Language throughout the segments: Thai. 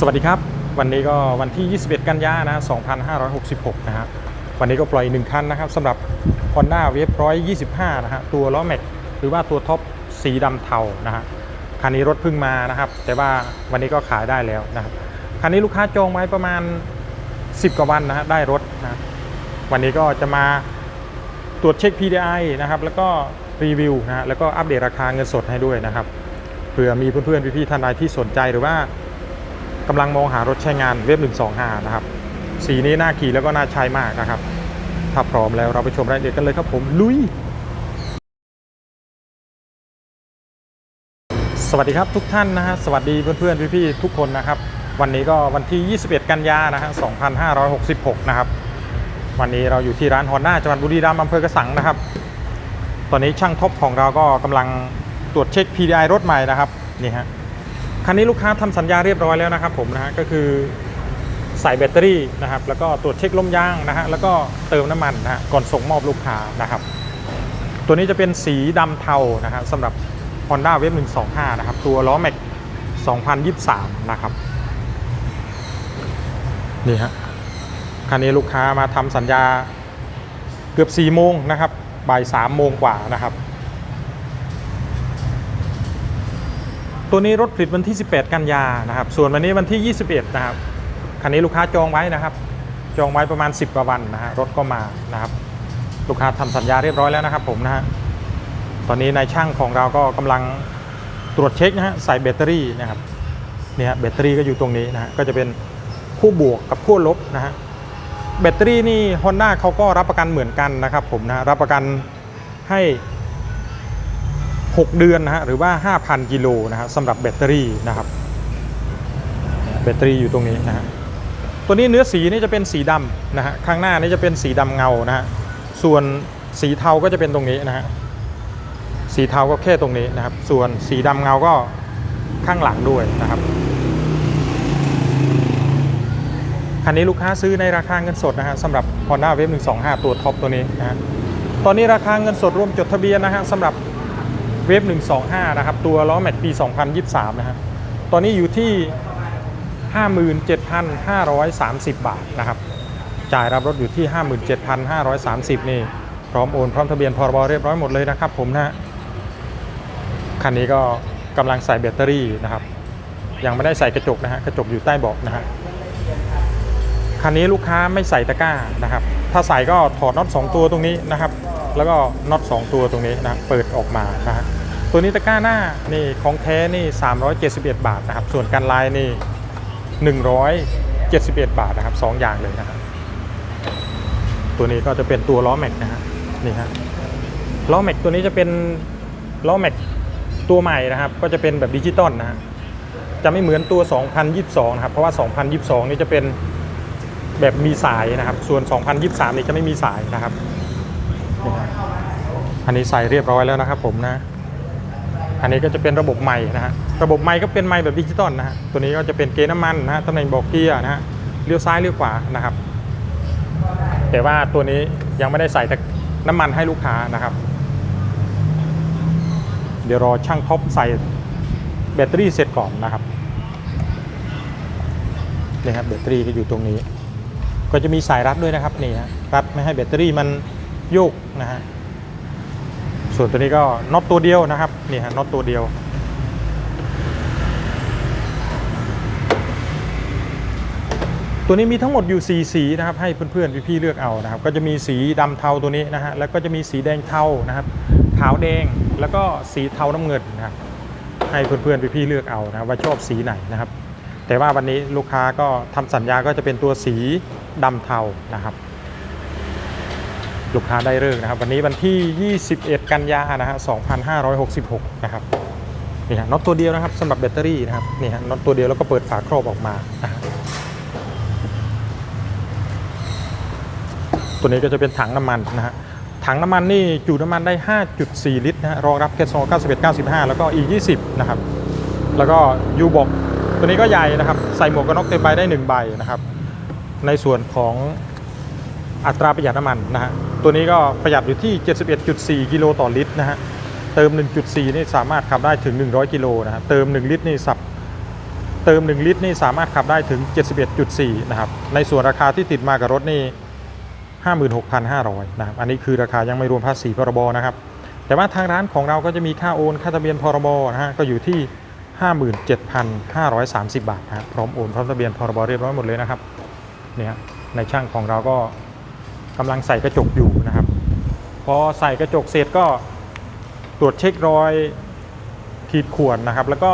สวัสดีครับ วันนี้ก็วันที่ 21 กันยายนนะ 2566 นะฮะวันนี้ก็ปล่อยหนึ่งคันนะครับสำหรับ Honda w a v e 125 นะฮะตัวล้อแม็กหรือว่าตัวท็อปสีดำเทานะฮะคันนี้รถเพิ่งมานะครับ แต่ว่าวันนี้ก็ขายได้แล้วนะครับคันนี้ลูกค้าจองไว้ประมาณ 10 กว่าวันนะฮะได้รถนะวันนี้ก็จะมาตรวจเช็ค PDI นะครับแล้วก็รีวิวนะฮะแล้วก็อัปเดตราคาเงินสดให้ด้วยนะครับเผื่อมีเพื่อนๆพี่ๆท่านใดที่สนใจหรือว่า กำลังมองหารถใช้งานเว็บ125 นะครับ สีนี้น่าขี่แล้วก็น่าใช้มากนะครับ ถ้าพร้อมแล้วเราไปชมรายละเอียดกันเลยครับผม ลุย สวัสดีครับทุกท่านนะฮะ สวัสดีเพื่อนๆพี่ๆทุกคนนะครับ วันนี้ก็วันที่ 21 กันยานะฮะ 2566 นะครับ วันนี้เราอยู่ที่ร้านฮอนด้าจังหวัดบุรีรัมย์อำเภอกระสังนะครับ ตอนนี้ช่างท็อปของเราก็กำลังตรวจเช็ค PDI รถใหม่นะครับ นี่ฮะ คันนี้ลูกค้าทำสัญญาเรียบร้อยแล้วนะครับผมนะฮะก็คือใส่แบตเตอรี่นะครับ แล้วก็ตรวจเช็คลมยางนะฮะแล้วก็เติมน้ำมันนะฮะก่อนส่งมอบลูกค้านะครับ ตัวนี้จะเป็นสีดำเทานะฮะสำหรับ Honda w a v e 125 นะครับ ตัวล้อแม็ก 2023 นะครับนี่ฮะคันนี้ลูกค้ามาทำสัญญาเกือบ4โมงนะครับบ่าย3โมงกว่านะครับ ตัวนี้รถผลิตวันที่ 18 กันยานะครับ ส่วนวันนี้วันที่ 21 นะครับ คันนี้ลูกค้าจองไว้นะครับ จองไว้ประมาณ 10กว่าวันนะฮะ รถก็มานะครับ ลูกค้าทำสัญญาเรียบร้อยแล้วนะครับ ผมนะฮะ ตอนนี้นายช่างของเราก็กำลังตรวจเช็คนะฮะ ใส่แบตเตอรี่นะครับ เนี่ยแบตเตอรี่ก็อยู่ตรงนี้นะฮะ ก็จะเป็นคู่บวกกับคู่ลบนะฮะ แบตเตอรี่นี่ Honda เขาก็รับประกันเหมือนกันนะครับ ผมนะ รับประกันให้ 6 เดือนนะฮะหรือว่า 5,000 กิโลนะฮะสำหรับแบตเตอรี่นะครับแบตเตอรี่อยู่ตรงนี้นะฮะตัวนี้เนื้อสีนี่จะเป็นสีดำนะฮะข้างหน้านี่จะเป็นสีดำเงานะฮะส่วนสีเทาก็จะเป็นตรงนี้นะฮะสีเทาก็แค่ตรงนี้นะครับ ส่วนสีดำเงาก็ข้างหลังด้วยนะครับคันนี้ลูกค้าซื้อในราคาเงินสดนะฮะสำหรับ Honda Wave 125 ตัวท็อปตัวนี้นะฮะตอนนี้ราคาเงินสดรวมจดทะเบียนนะฮะสำหรับ เวฟ125 นะครับ ตัวล้อแม็กปี 2023 นะฮะตอนนี้อยู่ที่ 57,530 บาทนะครับ จ่ายรับรถอยู่ที่ 57,530 นี่ พร้อมโอน พร้อมทะเบียนพรบเรียบร้อยหมดเลยนะครับผมนะฮะคันนี้ก็กำลังใส่แบตเตอรี่นะครับ ยังไม่ได้ใส่กระจกนะฮะ กระจกอยู่ใต้เบาะนะฮะคันนี้ลูกค้าไม่ใส่ตะกร้านะครับ ถ้าใส่ก็ถอดน็อต2ตัวตรงนี้นะครับ แล้วก็น็อต2ตัวตรงนี้นะ เปิดออกมานะฮะ ตัวนี้ตะกร้าหน้านี่ของแท้นี่ 371 บาทนะครับ ส่วนกันลายนี่ 171 บาทนะครับสองอย่างเลยนะครับ ตัวนี้ก็จะเป็นตัวล้อแม็กนะฮะนี่ฮะล้อแม็กตัวนี้จะเป็นล้อแม็กตัวใหม่นะครับ ก็จะเป็นแบบดิจิตอลนะฮะจะไม่เหมือนตัว 2022 นะครับ เพราะว่า 2022 นี่จะเป็นแบบมีสายนะครับ ส่วน 2023 นี่จะไม่มีสายนะครับนี่ฮะอันนี้ใส่เรียบร้อยแล้วนะครับผมนะ อันนี้ก็จะเป็นระบบใหม่นะฮะระบบใหม่ก็เป็นใหม่แบบดิจิตอลนะฮะตัวนี้ก็จะเป็นเกณฑ์น้ำมันนะฮะตำแหน่งบอกเกียร์นะฮะเลี้ยวซ้ายเลี้ยวขวานะครับ แต่ว่าตัวนี้ยังไม่ได้ใส่แต่น้ำมันให้ลูกค้านะครับ เดี๋ยวรอช่างท็อปใส่แบตเตอรี่เสร็จก่อนนะครับนี่ครับแบตเตอรี่ก็อยู่ตรงนี้ ก็จะมีสายรัดด้วยนะครับนี่ฮะรัดไม่ให้แบตเตอรี่มันโยกนะฮะ ส่วนตัวนี้ก็น็อตตัวเดียวนะครับนี่ฮะน็อตตัวเดียว ตัวนี้มีทั้งหมดอยู่ 4 สีนะครับ ให้เพื่อนๆพี่ๆเลือกเอานะครับ ก็จะมีสีดำเทาตัวนี้นะฮะแล้วก็จะมีสีแดงเทานะครับ ขาวแดงแล้วก็สีเทาน้ำเงินนะครับ ให้เพื่อนๆพี่ๆเลือกเอานะว่าชอบสีไหนนะครับ แต่ว่าวันนี้ลูกค้าก็ทำสัญญาก็จะเป็นตัวสีดำเทานะครับ ลูกค้าได้เลิกนะครับ วันนี้วันที่ 21 กันยานะฮะ2566 นะครับนี่ฮะน็อตตัวเดียวนะครับสำหรับแบตเตอรี่นะครับนี่ฮะน็อตตัวเดียวแล้วก็เปิดฝาครอบออกมานะตัวนี้ก็จะเป็นถังน้ำมันนะฮะถังน้ำมันนี่จุน้ำมันได้ 5.4 ลิตรนะฮะรองรับแก๊สโซ91 95 แล้วก็ E20 นะครับ แล้วก็ยูบอกตัวนี้ก็ใหญ่นะครับ ใส่หมวกกันน็อกเต็มใบได้ 1 ใบนะครับ ในส่วนของอัตราประหยัดน้ำมันนะฮะ ตัวนี้ก็ประหยัดอยู่ที่ 71.4 กิโลต่อลิตรนะฮะ เติม 1.4 นี่สามารถขับได้ถึง 100 กิโลนะฮะ เติม 1 ลิตรนี่สับ เติม 1 ลิตรนี่สามารถขับได้ถึง 71.4 นะครับ ในส่วนราคาที่ติดมากับรถนี่ 56,500 นะครับ อันนี้คือราคายังไม่รวมภาษีพรบนะครับ แต่ว่าทางร้านของเราก็จะมีค่าโอน ค่าทะเบียนพรบนะฮะ ก็อยู่ที่ 57,530 บาทนะครับ พร้อมโอนพร้อมทะเบียนพรบเรียบร้อยหมดเลยนะครับ เนี่ยในช่างของเราก็ กำลังใส่กระจกอยู่นะครับ พอใส่กระจกเสร็จก็ตรวจเช็ครอยขีดข่วนนะครับ แล้วก็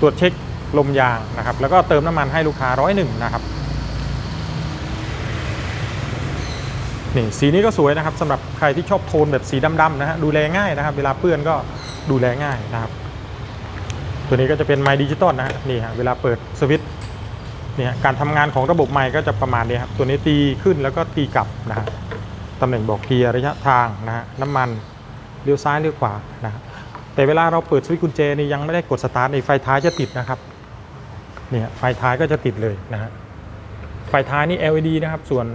ตรวจเช็คลมยางนะครับ แล้วก็เติมน้ำมันให้ลูกค้าร้อยหนึ่งนะครับนี่สีนี้ก็สวยนะครับสำหรับใครที่ชอบโทนแบบสีดำๆนะฮะดูแลง่ายนะครับ เวลาเปื้อนก็ดูแลง่ายนะครับ ตัวนี้ก็จะเป็นไมดิจิตอลนะฮะนี่ฮะเวลาเปิดสวิตช์ เนี่ยการทำงานของระบบไมค์ก็จะประมาณนี้ครับตัวนี้ตีขึ้นแล้วก็ตีกลับนะฮะตำแหน่งบอกเกียร์ระยะทางนะฮะน้ำมันเลี้ยวซ้ายเลี้ยวขวานะฮะแต่เวลาเราเปิดสวิตช์กุญแจนี่ยังไม่ได้กดสตาร์ทในไฟท้ายจะติดนะครับเนี่ยไฟท้ายก็จะติดเลยนะฮะไฟท้ายนี่ LED นะครับ ส่วน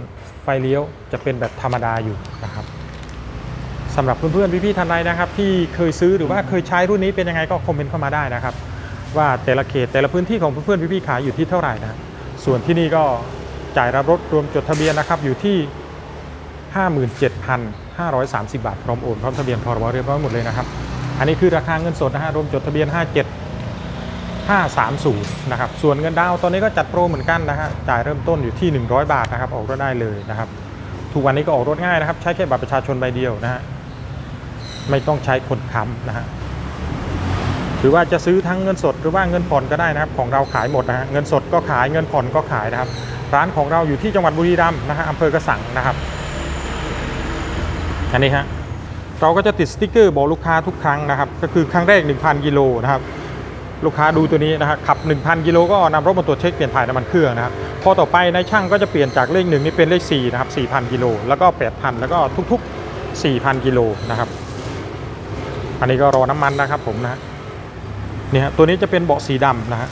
ไฟเลี้ยวจะเป็นแบบธรรมดาอยู่นะครับสำหรับเพื่อนๆพี่ๆท่านใดนะครับ ที่เคยซื้อหรือว่าเคยใช้รุ่นนี้เป็นยังไงก็คอมเมนต์เข้ามาได้นะครับ ว่าแต่ละเขตแต่ละพื้นที่ของเพื่อนๆพี่ๆขายอยู่ที่เท่าไหร่นะ ส่วนที่นี่ก็จ่ายรับรถรวมจดทะเบียนนะครับอยู่ที่ 57,530 บาทพร้อมโอนพร้อมทะเบียนพรบเรียบร้อยหมดเลยนะครับ อันนี้คือราคาเงินสดนะฮะรวมจดทะเบียน 57 530นะครับส่วนเงินดาวน์ตอนนี้ก็จัดโปรเหมือนกันนะฮะจ่ายเริ่มต้นอยู่ที่ 100 บาทนะครับออกรถได้เลยนะครับทุกวันนี้ก็ออกรถง่ายนะครับ ใช้แค่บัตรประชาชนใบเดียวนะฮะไม่ต้องใช้คนค้ำนะฮะ หรือว่าจะซื้อทั้งเงินสดหรือว่าเงินผ่อนก็ได้นะครับของเราขายหมดนะฮะเงินสดก็ขายเงินผ่อนก็ขายนะครับ ร้านของเราอยู่ที่จังหวัดบุรีรัมย์นะฮะอำเภอกระสังนะครับอันนี้ฮะเราก็จะติดสติ๊กเกอร์บอกลูกค้าทุกครั้งนะครับ ก็คือครั้งแรก 1,000 กิโลนะครับลูกค้าดูตัวนี้นะครับขับ 1,000 กิโลก็นำรถมาตรวจเช็คเปลี่ยนถ่ายน้ำมันเครื่องนะครับพอต่อไปในช่างก็จะเปลี่ยนจากเลขหนึ่งนี่เป็นเลข4นะครับ4,000 กิโลแล้วก็ 8,000 แล้วก็ทุก ๆ 4,000 กิโลนะครับ อันนี้ก็รอน้ำมันนะครับผมนะ ฮะนี่ฮะตัวนี้จะเป็นเบาะสีดำนะฮะ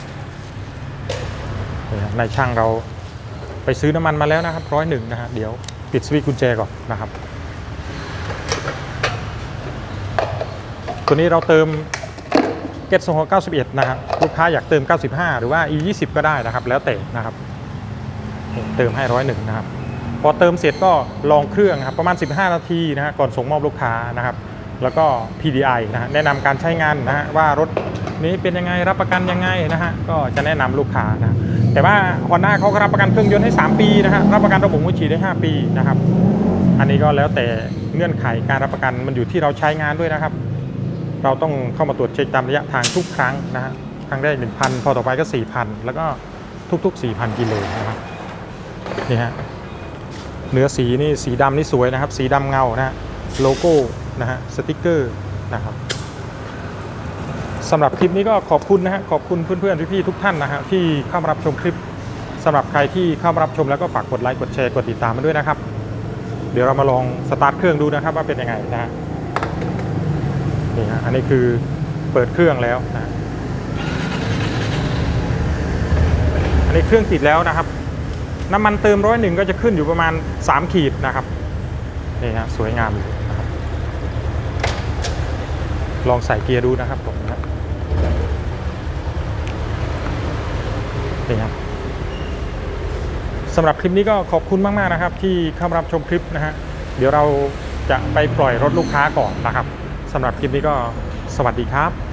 นี่ฮะในช่างเราไปซื้อน้ำมันมาแล้วนะครับร้อยหนึ่งนะฮะเดี๋ยวปิดสวิตช์กุญแจก่อนนะครับตัวนี้เราเติมเกตโซฮอ91 นะครับลูกค้าอยากเติม 95 หรือว่า e 20ก็ได้นะครับ แล้วแต่นะครับ เติมให้ร้อยหนึ่งนะครับ พอเติมเสร็จก็ลองเครื่องครับประมาณ 15 นาทีนะฮะก่อนส่งมอบลูกค้านะครับ แล้วก็ PDI นะฮะแนะนำการใช้งานนะฮะว่ารถนี้เป็นยังไงรับประกันยังไงนะฮะก็จะแนะนำลูกค้านะแต่ว่า Honda เขาก็รับประกันเครื่องยนต์ให้ 3 ปีนะฮะรับประกันระบบหัวฉีดได้ 5 ปีนะครับ อันนี้ก็แล้วแต่เงื่อนไขการรับประกันมันอยู่ที่เราใช้งานด้วยนะครับ เราต้องเข้ามาตรวจเช็คตามระยะทางทุกครั้งนะฮะครั้งแรก1,000 พอต่อไปก็ 4,000 แล้วก็ทุกๆ 4,000 กิโลนะครับนี่ฮะเนื้อสีนี่สีดำนี่สวยนะครับ สีดำเงานะฮะโลโก้ นะฮะสติกเกอร์นะครับสำหรับคลิปนี้ก็ขอบคุณนะฮะขอบคุณเพื่อนๆพี่ๆทุกท่านนะฮะที่เข้ามารับชมคลิปสำหรับใครที่เข้ามารับชมแล้วก็ฝากกดไลค์กดแชร์กดติดตามมาด้วยนะครับ เดี๋ยวเรามาลองสตาร์ทเครื่องดูนะครับว่าเป็นยังไงนะฮะนี่ฮะอันนี้คือเปิดเครื่องแล้วนะอันนี้เครื่องติดแล้วนะครับ น้ำมันเติมร้อยหนึ่งก็จะขึ้นอยู่ประมาณ 3 ขีดนะครับนี่ฮะสวยงามเลย ลองใส่เกียร์ดูนะครับผมนะนี่ครับสำหรับคลิปนี้ก็ขอบคุณมาก ๆ นะครับ ที่เข้ามารับชมคลิปนะฮะเดี๋ยวเราจะไปปล่อยรถลูกค้าก่อนนะครับสำหรับคลิปนี้ก็สวัสดีครับ